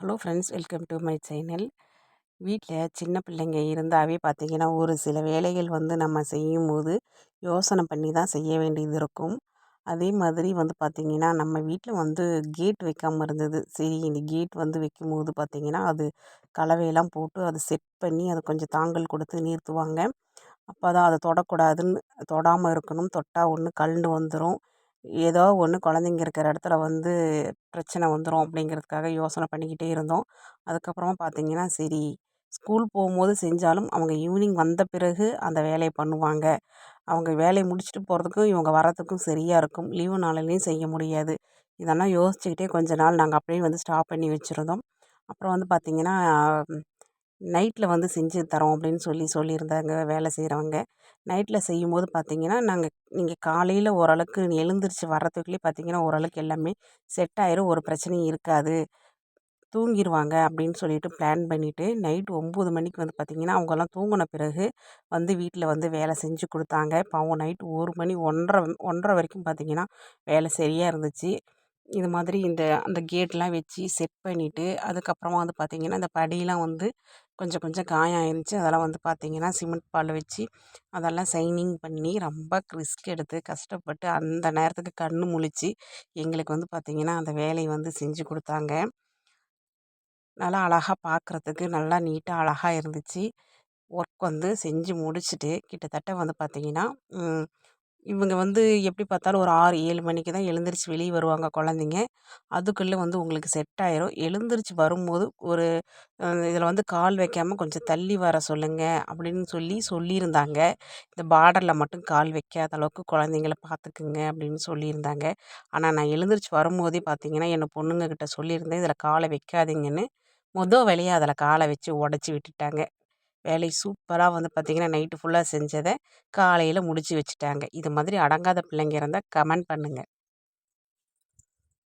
Hello friends welcome to my channel. வீட்டில் சின்ன பிள்ளைங்க இருந்தாவே பார்த்திங்கன்னா ஒரு சில வேலைகள் வந்து நம்ம செய்யும்போது யோசனை பண்ணி தான் செய்ய வேண்டியது இருக்கும். அதே மாதிரி வந்து பார்த்திங்கன்னா நம்ம வீட்டில் வந்து கேட் வைக்காமல் இருந்தது. சரி இந்த கேட் வந்து வைக்கும்போது பார்த்திங்கன்னா அது கலவையெல்லாம் போட்டு அதை செட் பண்ணி அதை கொஞ்சம் தாங்கல் கொடுத்து நிறுத்துவாங்க அப்போ தான் அதை தொடக்கூடாதுன்னு தொடாமல் இருக்கணும். தொட்டால் ஒன்று கழண்டு வந்துடும் ஏதோ ஒன்று குழந்தைங்க இருக்கிற இடத்துல வந்து பிரச்சனை வந்துடும் அப்படிங்கிறதுக்காக யோசனை பண்ணிக்கிட்டே இருந்தோம். அதுக்கப்புறமா பார்த்திங்கன்னா சரி ஸ்கூல் போகும்போது செஞ்சாலும் அவங்க ஈவினிங் வந்த பிறகு அந்த வேலையை பண்ணுவாங்க. அவங்க வேலையை முடிச்சுட்டு போகிறதுக்கும் இவங்க வரத்துக்கும் சரியாக இருக்கும். லீவு நாளிலையும் செய்ய முடியாது. இதெல்லாம் யோசிச்சுக்கிட்டே கொஞ்ச நாள் நாங்கள் அப்படியே வந்து ஸ்டாப் பண்ணி வச்சுருந்தோம். அப்புறம் வந்து பார்த்திங்கன்னா நைட்டில் வந்து செஞ்சு தரோம் அப்படின்னு சொல்லி சொல்லியிருந்தாங்க வேலை செய்கிறவங்க நைட்டில் செய்யும்போது பார்த்திங்கன்னா நாங்கள் நீங்கள் காலையில் ஓரளவுக்கு எழுந்திரிச்சு வர்றதுக்குள்ளே பார்த்திங்கன்னா ஓரளவுக்கு எல்லாமே செட் ஆயிரும் ஒரு பிரச்சனையும் இருக்காது. தூங்கிடுவாங்க அப்படின்னு சொல்லிட்டு பிளான் பண்ணிவிட்டு நைட் ஒம்பது மணிக்கு வந்து பார்த்திங்கன்னா அவங்கெல்லாம் தூங்கின பிறகு வந்து வீட்டில் வந்து வேலை செஞ்சு கொடுத்தாங்க. பாவம் நைட்டு ஒரு மணி ஒன்றரை ஒன்றரை வரைக்கும் பார்த்திங்கன்னா வேலை சரியாக இருந்துச்சு. இது மாதிரி இந்த அந்த கேட்லாம் வச்சு செட் பண்ணிவிட்டு அதுக்கப்புறமா வந்து பார்த்திங்கன்னா இந்த படியெலாம் வந்து கொஞ்சம் கொஞ்சம் காயம் ஆயிருந்துச்சு அதெல்லாம் வந்து பார்த்திங்கன்னா சிமெண்ட் பால் வச்சு அதெல்லாம் சைனிங் பண்ணி ரொம்ப ரிஸ்க் எடுத்து கஷ்டப்பட்டு அந்த நேரத்துக்கு கண் முழிச்சு எங்களுக்கு வந்து பார்த்திங்கன்னா அந்த வேலையை வந்து செஞ்சு கொடுத்தாங்க. நல்லா அழகாக பார்க்குறதுக்கு நல்லா நீட்டாக அழகாக இருந்துச்சு. ஒர்க் வந்து செஞ்சு முடிச்சுட்டு கிட்டத்தட்ட வந்து பார்த்திங்கன்னா இவங்க வந்து எப்படி பார்த்தாலும் ஒரு ஆறு ஏழு மணிக்கு தான் எழுந்திரிச்சு வெளியே வருவாங்க குழந்தைங்க. அதுக்குள்ளே வந்து உங்களுக்கு செட் ஆயிரும். எழுந்திரிச்சு வரும்போது ஒரு இதில் வந்து கால் வைக்காமல் கொஞ்சம் தள்ளி வர சொல்லுங்கள் அப்படின்னு சொல்லி சொல்லியிருந்தாங்க. இந்த பார்டரில் மட்டும் கால் வைக்காத அளவுக்கு குழந்தைங்கள பார்த்துக்குங்க அப்படின்னு சொல்லியிருந்தாங்க. ஆனால் நான் எழுந்திரிச்சு வரும்போதே பார்த்தீங்கன்னா என்னை பொண்ணுங்கக்கிட்ட சொல்லியிருந்தேன் இதில் காலை வைக்காதீங்கன்னு. மொதல் வேலையாக அதில் காலை வச்சு உடச்சி விட்டுட்டாங்க. வேலை சூப்பராக வந்து பார்த்திங்கன்னா நைட்டு ஃபுல்லாக செஞ்சதை காலையில் முடித்து வச்சுட்டாங்க. இது மாதிரி அடங்காத பிள்ளைங்க இருந்தால் கமெண்ட் பண்ணுங்கள்